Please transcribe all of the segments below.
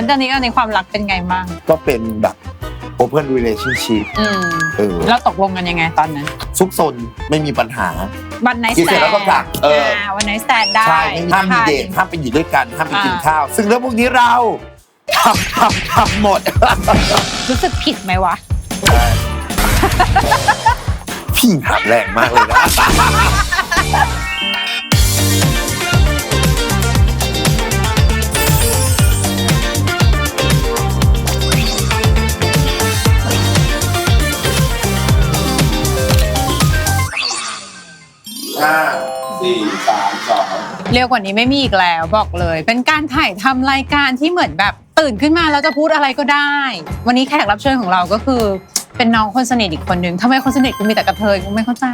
แล้วตอนนี้ก็ในความรักเป็นไงบ้าง ก็เป็นแบบ open relationship อืมเออแล้วตกลงกันยังไงตอนนั้น ซุกซนไม่มีปัญหา วันไหนกินแสเสร็จแล้วก็กลับเออวันไหนแสนได้ใช่ไม่มีห้ามมีเดทห้ามไปอยู่ด้วยกันห้ามไปกินข้าว ซึ่งเรื่องพวกนี้เราทำทำทำหมด รู้สึกผิดไหมวะ พี่ถามแรงมากเลยนะ สี่สามสอง เร็วกว่านี้ไม่มีอีกแล้วบอกเลย เป็นการถ่ายทำรายการที่เหมือนแบบ ตื่นขึ้นมาแล้วจะพูดอะไรก็ได้ วันนี้แขกรับเชิญของเราก็คือเป็นน้องคนสนิทอีกคนนึงทำไมคนสนิทกูมีแต่กระเทยกูไม่เข้าใจ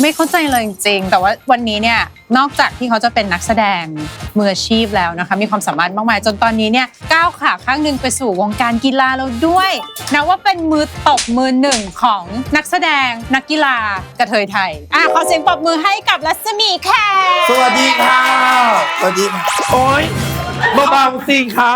ไม่เข้าใจเลยจริงๆแต่ว่าวันนี้เนี่ยนอกจากที่เขาจะเป็นนักแสดงมืออาชีพแล้วนะคะ มีความสามารถมากมายจนตอนนี้เนี่ยก้าวขาข้างหนึ่งไปสู่วงการกีฬาแล้วด้วยนะว่าเป็นมือตบมือหนึ่งของนักแสดงนักกีฬากระเทยไทยอะขอเสียงปรบมือให้กับรัศมีแขกสวัสดีค่ะ สวัสดีค่ะ โอ๊ยเบาๆสิคะ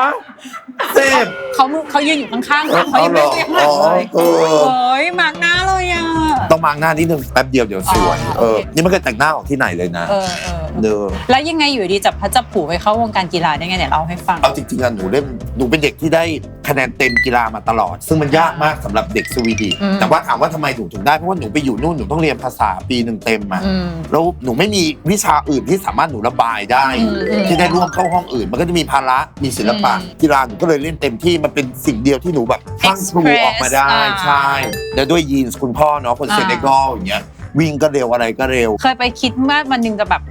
เซฟเขาเขายืนอยู่ข้างๆค่ะเขายังไม่ได้หันเลยอ๋อเออโอ้ยมากหน้าเลยอะต้องมางหน้านิดนึงแป๊บเดียวเดี๋ยวสวยอ๋อเออโอเคนี่ไม่เคยแต่งหน้าออกที่ไหนเลยนะเออเออเด้อแล้วยังไงอยู่ดีจับพัดจับผูไปเข้าวงการกีฬาได้ไงเดี๋ยวเล่าให้ฟังเอาจริงๆอะหนูเล่นหนูเป็นเด็กที่ได้คะแนนเต็มกีฬามาตลอด ซึ่งมันยากมากสำหรับเด็กสวีดีอืม แต่ว่าถามว่าทำไมหนูถึงได้ เพราะว่าหนูไปอยู่นู่นหนูต้องเรียนภาษาปีหนึ่งเต็มมาอืม แล้วหนูไม่มีวิชาอื่นที่สามารถหนูระบายได้อืมอืม ที่ได้ร่วมเข้าห้องอื่น มันก็จะมีภาระมีศิลปะอืมกีฬาหนูก็เลยเล่นเต็มที่มันเป็นสิ่งเดียวที่หนูแบบพลังพลู Express ออกมาได้อ่าใช่แล้วด้วยยีนส์คุณพ่อเนาะคนเซอ่าเนกอลอย่างเงี้ยวิ่งก็เร็วอะไรก็เร็ว เคยไปคิดว่าวันหนึ่งจะแบบ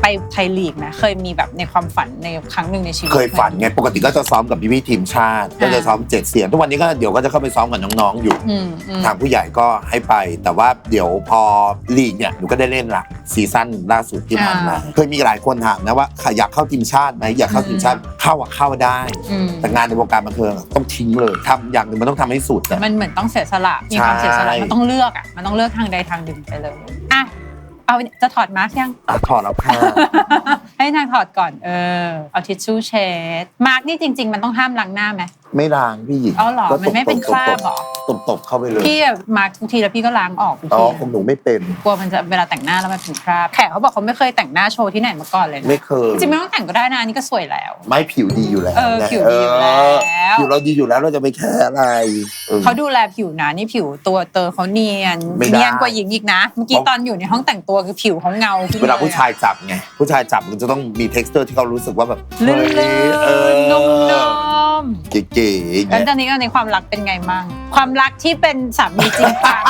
ไปไทยลีกไหมเคยมีแบบในความฝันในครั้งหนึ่งในชีวิต เคยฝันไงปกติก็จะซ้อมกับพี่พี่ๆทีมชาติ ก็จะซ้อมเจ็ดเสียงทุกวันนี้ก็เดี๋ยวก็จะเข้าไปซ้อมกับน้องๆอยู่ อืมอืม ทางผู้ใหญ่ก็ให้ไป แต่ว่าเดี๋ยวพอลีกเนี่ยหนูก็ได้เล่นละซีซั่นล่าสุดที่ผ่านมาเคยมีหลายคนถามนะว่าใครอยากเข้าทีมชาติไหมอยากเข้าทีมชาติเข้าอะเข้าได้ อืมแต่งานในวงการบันเทิงอะต้องทิ้งเลยทำอย่างหนึ่งมันต้องทำให้สุดอะ มันเหมือนต้องเสียสละมีความใช่เสียสละมันต้องเลือกอะมันต้องเลือกทางใดทางหนึ่งไปเลยอะ เอาจะถอดมาร์กยังอะถอดแล้วค่ะ ให้นางถอดก่อน เออ เอาทิชชู่เช็ด มาร์กนี่จริง ๆ มันต้องห้ามล้างหน้าไหม ไม่ล้างพี่หญิงอ๋อเหรอก็มันไม่เป็นคราบเหรอ ตบๆตบๆเข้าไปเลยพี่อะมาร์กทุกทีแล้วพี่ก็ล้างออกทุกอ๋อทีของหนูไม่เป็น กลัวมันจะเวลาแต่งหน้าแล้วมันเป็นคราบแขกเขาบอกเขาไม่เคยแต่งหน้าโชว์ที่ไหนมาก่อนเลยนะไม่เคยจริงๆไม่ต้องแต่งก็ได้นะอันนี่ก็สวยแล้ว ไม่ผิวดีอยู่แล้วเออนะผิวดีอยู่แล้ว เออผิวเราดีอยู่แล้วเราจะไปแค่อะไรออ เขาดูแลผิวนะนี่ผิวตัวเตอเขาเนียนไม่ได้ เนียนกว่าหญิงอีกนะเมื่อกี้เพราะตอนอยู่ในห้องแต่งตัวคือผิวเขาเงาขึ้นเวลาอะผู้ชายจับไงผู้ชายจับมันจะต้องมี t e x t อร์ที่เขารู้สึกว่าแบบลื่นเฮ้ยเออๆนุ่ มๆเก๋ๆอย่างแล้วเงี้ยตอนนี้ก็ในความรักเป็นไงมั่งความรักที่เป็นสามีจริงจัง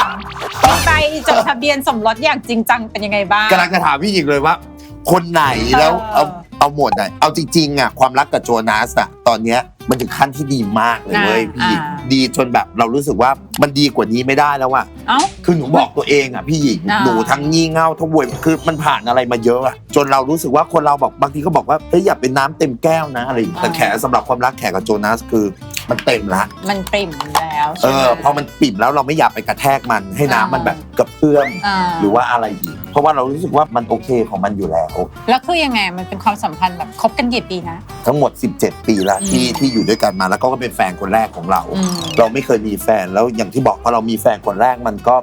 มีใบจดทะเบียนสมรสอย่างจริงจังเป็นยังไงบ้าง กำลังจะถามพี่หญิงเลยว่า คนไหนแล้วเออเอาเอาหมดไหน เอาจริงๆอะความรักกับโจนาสอะตอนเนี้ย มันถึงขั้นที่ดีมากเลยเว้ยอ่าพี่หญิงอ่าดีจนแบบเรารู้สึกว่ามันดีกว่านี้ไม่ได้แล้วอะเอ้า คือหนูบอกตัวเองอะพี่หญิงอ่า หนูทั้งงี่เง่าทั้งเวยคือมันผ่านอะไรมาเยอะอะจนเรารู้สึกว่าคนเราบอกบางทีก็บอกว่าเฮ้ยอย่าเป็นน้ำเต็มแก้วนะอะไรอย่างเงี้ยแต่แขสำหรับความรักแขกับโจนาสคือ มันเต็มละ มันปริ่มแล้ว เอใช่ไหม อพอมันปิ่มแล้วเราไม่อยากไปกระแทกมันให้น้ำอ่ามัมันแบบกระเพื่อมอ่าหรือว่าอะไรอีก เพราะว่าเรารู้สึกว่ามันโอเคของมันอยู่แล้ว แล้วคือยังไงมันเป็นความสัมพันธ์แบบคบกันกี่ปีนะ ทั้งหมด 17 ปีแล้วที่อืมที่อยู่ด้วยกันมาแล้วก็เป็นแฟนคนแรกของเรา อืม เราไม่เคยมีแฟนแล้วอย่างที่บอกพอเรามีแฟนคนแรกมันก็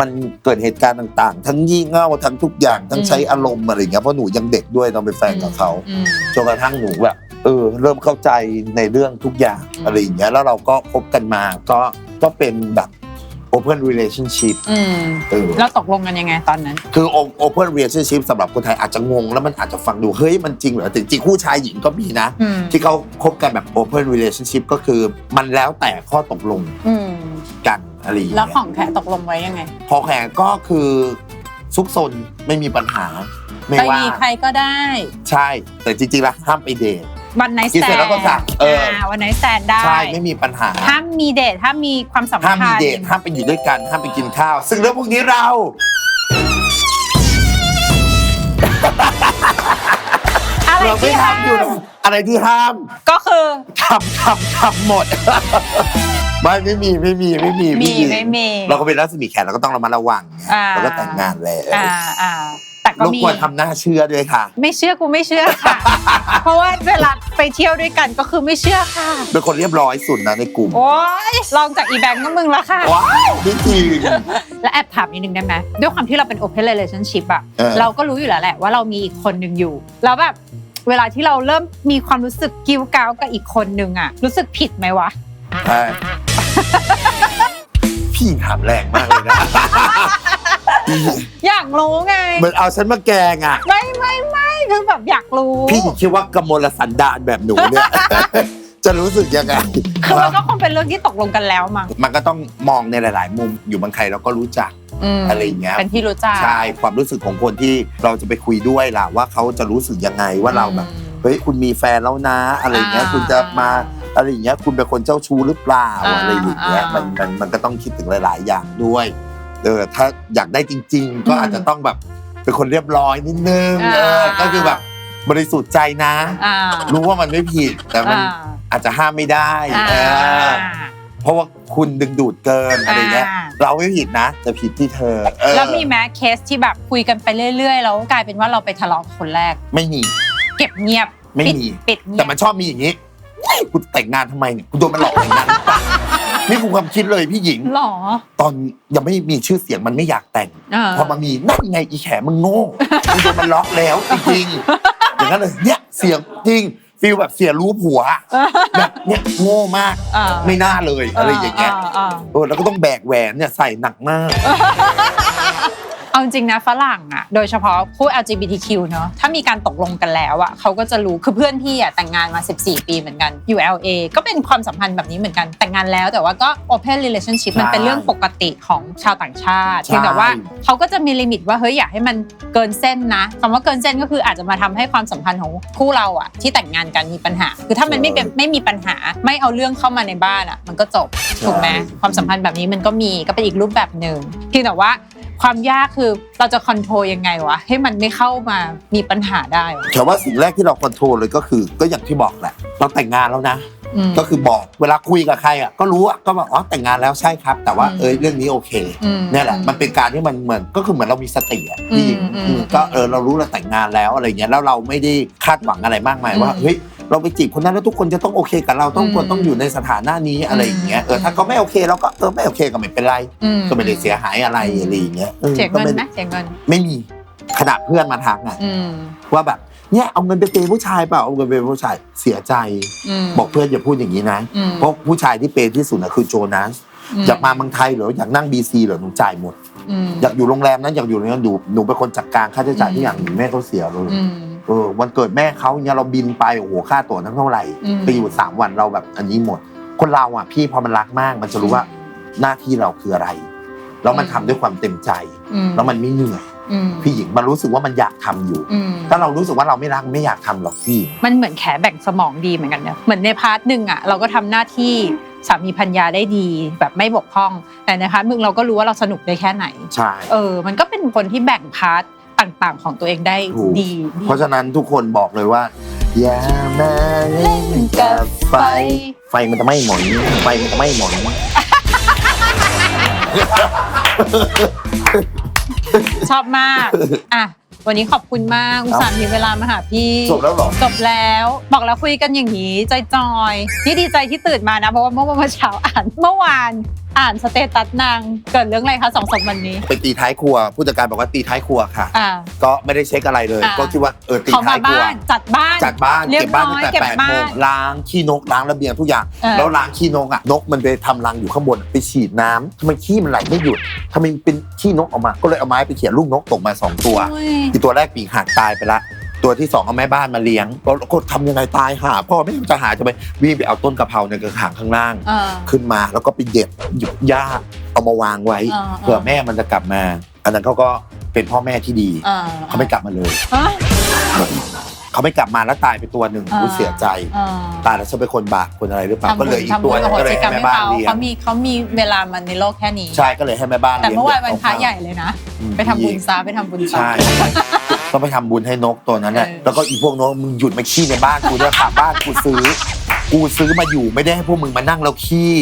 มันเกิดเหตุการณ์ต่างๆ ทั้งยี่เง่าทั้งทุกอย่างทั้งใช้อารมณ์อะไรอย่างเงี้ยเพราะหนูยังเด็กด้วยเราเป็นแฟนกับเขาอืมจนกระทั่งหนูแบบ เออเริ่มเข้าใจในเรื่องทุกอย่างอืมอะไรอย่างเงี้ยแล้วเราก็คบกันมาก็ก็เป็นแบบ open relationship อืมเออ แล้วตกลงกันยังไงตอนนั้น คือ o- open relationship สำหรับคนไทยอาจจะงง แล้วมันอาจจะฟังดู เฮ้ย มันจริงเหรอแต่จริงๆคู่ชายหญิงก็มีนะ อืมที่เขาคบกันแบบ open relationship ก็คือมันแล้วแต่ข้อตกลงอืมกันอะไรอย่างแล้วเงี้ขยองแขตกลงไว้ยังไงพอแข่งก็คือซุกซนไม่มีปัญหา ไม่ไปว่า มีใครก็ได้ ใช่ แต่จริงๆแล้วห้ามไปเดท วันไหนกินแสเสร็จนแล้วก็กลับเออวันไหนแสนได้ใช่ไม่มีปัญหา ห้ามมีเดทห้ามมีความสัมพันธ์ห้ามมีเดทห้ามไปอยู่ด้วยกันห้ามไปกินข้าว ซึ่งเรื่องพวกนี้เรา อะไรเราไม่ที่ห้ามทำอยู่นะอะไรที่ห้ามก็คือ ทำทำทำหมด ไม่ไม่มีไม่มีไม่มีมีพี่หญิงไม่มีเราก็เป็นรัศมีแขกเราก็ต้องระมัดระวังไงอ่า เราก็แต่งงานแล้ว อ่าอ่า แต่ก็รบมี กวนทำหน้าเชื่อด้วยค่ะ ไม่เชื่อกูไม่เชื่อค่ะ เพราะว่าเวลาไปเที่ยวด้วยกันก็คือไม่เชื่อค่ะ เป็นคนเรียบร้อยสุดนะในกลุ่มโอ๊ยลองจากอีแบงก์ก็มึงละค่ะ ว้ายนี่จริง และแอบถามนิดนึงได้ไหมด้วยความที่เราเป็น open relationship อะเออ เราก็รู้อยู่แล้วแหละว่าเรามีอีกคนหนึ่งอยู่ แล้วแบบเวลาที่เราเริ่มมีความรู้สึกกิ้วก้าวกับอีกคนหนึ่งอะรู้สึกผิดไหมวะ ใช่พี่ถามแรงมากเลยนะ อยากรู้ไง เหมือนเอาฉันมาแกงอะ ไม่ไม่ไม่คือแบบอยากรู้ พี่คิดว่ากมลสันดานแบบหนูเนี่ย จะรู้สึกยังไงคือมันก็คงเป็นเรื่องที่ตกลงกันแล้วมั้งมันก็ต้องมองในหลาย ๆ มุมอยู่บางใครเราก็รู้จักมอะไรอย่างเงี้ยเป็นที่รู้จักใช่ความรู้สึกของคนที่เราจะไปคุยด้วยล่ะว่าเขาจะรู้สึกยังไงว่าเราแบบอืมเฮ้ยคุณมีแฟนแล้วนะ อะไรอย่างเงี้ยอ่าคุณจะมาอะไรอย่างเงี้ยคุณเป็นคนเจ้าชู้หรือเปล่าอ่าอะไรอย่างเงี้ยอ่ามัมันมันมันก็ต้องคิดถึงหลาย ๆ อย่างด้วย เออถ้าอยากได้จริง ๆ ก็อืมอาจจะต้องแบบเป็นคนเรียบร้อยนิดนึงอ่าเออก็คือแบบบริสุทธิ์ใจนะอ่ารู้ว่ามันไม่ผิดแต่มันอ่าอาจจะห้ามไม่ได้อ่าเออเพราะว่าคุณดึงดูดเกินอะไรเงี้ยอ่าเราไม่ผิดนะ แต่ผิดที่เธอเออแล้วมีแม้เคสที่แบบคุยกันไปเรื่อย ๆ แล้วกลายเป็นว่าเราไปทะเลาะกับคนแรก ไม่มี เก็บเงียบไม่ปิดมีปิดเงีแต่ยบมันชอบมีอย่างนี้เฮ้ยกูแต่งงานทำไมเนี่ยกูโดนมันหลอกแต่งงานหรือเปล่า นี่คือความคิดเลยพี่หญิง หรอ ตอนยังไม่มีชื่อเสียงมันไม่อยากแต่ง อ่า พอมามีนั่นไงอีแขมึงโง่มึงโดนมันล็อกแล้วจริงๆอย่างนั้นเลยเนี่ยเสียงจริงฟีลแบบเสียรู้ผัวแบบเนี่ยโง่มากอ่า ไม่น่าเลยอะไรอย่างเงี้ย อ่าเออแล้วก็ต้องแบกแหวนเนี่ยใส่หนักมาก เอาจริงนะฝรั่งอะโดยเฉพาะผู้ LGBTQ เนอะถ้ามีการตกลงกันแล้วอะเขาก็จะรู้คือเพื่อนพี่อะแต่งงานมา 14 ปีเหมือนกันอยู่ LA ก็เป็นความสัมพันธ์แบบนี้เหมือนกันแต่งงานแล้วแต่ว่าก็ open relationship มันเป็นเรื่องปกติของชาวต่างชาติใช่เพียงแต่ว่าเขาก็จะมีลิมิตว่าเฮ้ยอยากให้มันเกินเส้นนะคำว่าเกินเส้นก็คืออาจจะมาทำให้ความสัมพันธ์ของคู่เราอะที่แต่งงานกันมีปัญหา คือถ้ามันไม่เป็นไม่มีปัญหาไม่เอาเรื่องเข้ามาในบ้านอะมันก็จบถูกไหมความสัมพันธ์แบบนี้มันก็มีก็เป็นอีกรูปแบบหนึ่งเพียงแต่ว่า ความยากคือเราจะคอนโทรลยังไงวะ ให้มันไม่เข้ามามีปัญหาได้วะแต่ว่าสิ่งแรกที่เราคอนโทรลเลยก็คือ ก็อย่างที่บอกแหละเราแต่งงานแล้วนะ อืม ก็คือบอกเวลาคุยกับใครอะก็รู้อะก็บอกอ๋อแต่งงานแล้วใช่ครับ แต่ว่าอืมเอ้ยเรื่องนี้โอเคอืมเนี่ยแหละมันเป็นการที่มันเหมือนก็คือเหมือนเรามีสติอะพี่หญิงอืมอืมอืมก็เออเรารู้เราแต่งงานแล้วอะไรเงี้ยแล้วเราไม่ได้คาดหวังอะไรมากมายว่าอืม เฮ้ย เราไปจีบคนนั้นแล้วทุกคนจะต้องโอเคกับเราต้องอืมควรต้องอยู่ในสถานะนี้อะไรอย่างเงี้ยเออถ้าเขาไม่โอเคเราก็เออไม่โอเคก็ไม่เป็นไรอืก็ไม่ได้เสียหายอะไรอะไรอย่างเงี้ยออเสียก็เงินไม่ไหมเสียเงินไม่มีขนาดเพื่อนมาทักอะอืมว่าแบบเนี่ยเอาเงินไปเปย์ผู้ชายเปล่าเอาเงินไปเปย์ผู้ชายเสียใจอืมบอกเพื่อนอย่าพูดอย่างนี้นะอืมเพราะผู้ชายที่เปย์ที่สุดนะคือโจนัสอยากมาเมืองไทยเหรออยากนั่งบีซีเหรอหนูจ่ายหมดอืมอยากอยู่โรงแรมนั้นอยากอยู่โรงแรมหนูหนูเป็นคนจัดการค่าใช้จ่ายอืมที่อย่างหนูแม่เขาเสียเลยอืม เออวันเกิดแม่เขาเนี่ยเราบินไปโอ้โหค่าตั๋วทั้งเท่าไหร่อืมไปอยู่สามวันเราแบบอันนี้หมด คนเราอะพี่พอมันรักมาก มันจะรู้ว่าหน้าที่เราคืออะไรแล้วมันทำด้วยความเต็มใจอืมแล้วมันไม่เหนื่อยอืมพี่หญิงมันรู้สึกว่ามันอยากทำอยู่อืมถ้าเรารู้สึกว่าเราไม่รักไม่อยากทำหรอกพี่ มันเหมือนแขแบ่งสมองดีเหมือนกันเนอะเหมือนในพาร์ทหนึ่งอะเราก็ทำหน้าที่สามีพัญญาได้ดีแบบไม่บกพร่อง แต่ในพาร์ทหนึ่งเราก็รู้ว่าเราสนุกได้แค่ไหนใช่เออ มันก็เป็นคนที่แบ่งพาร์ท ต่างๆ ของตัวเองได้ถูกดีดีเพราะฉะนั้นทุกคนบอกเลยว่า อย่ามาเล่นกับไฟ ไฟมันจะไม่หมดไฟมันจะไม่หมดชอบมากอะวันนี้ขอบคุณมากอุตส่าห์มีเวลามาหาพี่ จบแล้วเหรอ จบแล้ว บอกแล้วคุยกันอย่างนี้จอยๆนี่ดีใจที่ตื่นมานะ เพราะว่าเมื่อวันเช้าอ่านเมื่อวาน อ่านสเตตัสนางเกิดเรื่องอะไรคะสองสามวันนี้ ไปตีท้ายครัว ผู้จัดการบอกว่าตีท้ายครัวค่ะ อ่า ก็ไม่ได้เช็คอะไรเลย อ่าก็คิดว่าเออตีเขาท้ามายครัว บ้านจัดบ้านจัดบ้านเรียบเก็บบ้านตั้งแต่ร้อยเก็บแปดโมงบ้านล้างขี้นกล้างระเบียงทุกอย่าง เออ แล้วล้างขี้นกอะนกมันไปทำรังอยู่ข้างบนไปฉีดน้ำทำไมขี้มันไหลไม่หยุดทำไมเป็นขี้นกออกมา ก็เลยเอาไม้ไปเขียนลูกนกตกมาสองตัวโอ้ย อีตัวแรกปีกหักตายไปละ ตัวที่สองเอาแม่บ้านมาเลี้ยงแล้วก็ทำยังไงตายหาพ่อไม่รู้จะหาจะไปวิ่งไปเอาต้นกะเพราในกระถางข้างล่าง เออ ขึ้นมาแล้วก็ไปเด็ดหยิบหญ้าเอามาวางไว้อ่า เผื่อแม่มันจะกลับมา อันนั้นเขาก็เป็นพ่อแม่ที่ดี เออเขาไม่กลับมาเลยอะเขาไม่กลับมาแล้วตายไปตัวหนึ่งอ่า รู้เสียใจเออตายแล้วฉันเป็นคนบาปคนอะไรหรือเปล่าทำก็บุเลยญอีกทำตับุวญหนึองโหก็เลสิยกรรให้มแม่ให้บ้านเขาเลี้ยงเขามีเขามีเวลามันในโลกแค่นี้ ใช่ก็เลยให้แม่บ้านแต่เลี้ยงเมื่อวานวันพระด็กใหญ่เลยนะ อืมไปทำบุญซะไปทำบุญซะใช่ ต้องไปทำบุญให้นกตัวนั้นแหละเออ แล้วก็อีพวกนกมึงหยุดมาขี้ในบ้านกูด้วยค่ะบ้านกูซื้อ กูซื้อมาอยู่ไม่ได้ให้พวกมึงมานั่งแล้วขี้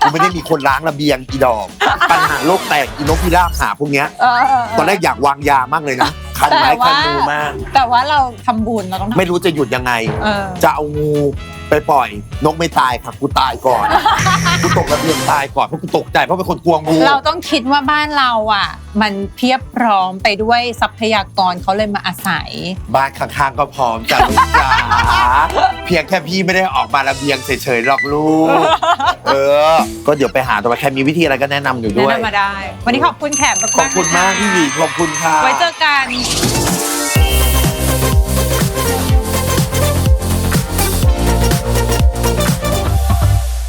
กูไม่ได้มีคนล้างระเบียงอีดอก ปัญหาโลกแตกอีนกพิราบหาพวกเนี้ย เออเออเออตอนแรกอยากวางยามากเลยนะขคันไม้คันมือมาก แต่ว่าเราทำบุญเราต้องทำไม่รู้จะหยุดยังไง เออ จะเอางู ไปปล่อย นกไม่ตายค่ะกูตายก่อน กูตกระเบียงตายก่อนเพราะกูตกใจเพราะเป็นคนกลัวงูเราต้องคิดว่าบ้านเราอะ มันเพียบพร้อมไปด้วยทรัพยากรเขาเลยมาอาศัย บ้านข้างๆก็พร้อมจ้ะลูกจ๋าเพียงแค่พี่ไม่ได้ออกมาระเบียงเฉยๆหรอกลูกเออ ก็เดี๋ยวไปหาตัวแค่มีวิธีอะไรก็แนะนำอยู่แนะด้วยนำมาได้ วันนี้ขอบคุณแขกมากๆขอบคุณมากพี่หญิงขอบคุณค่ะ ไว้เจอกัน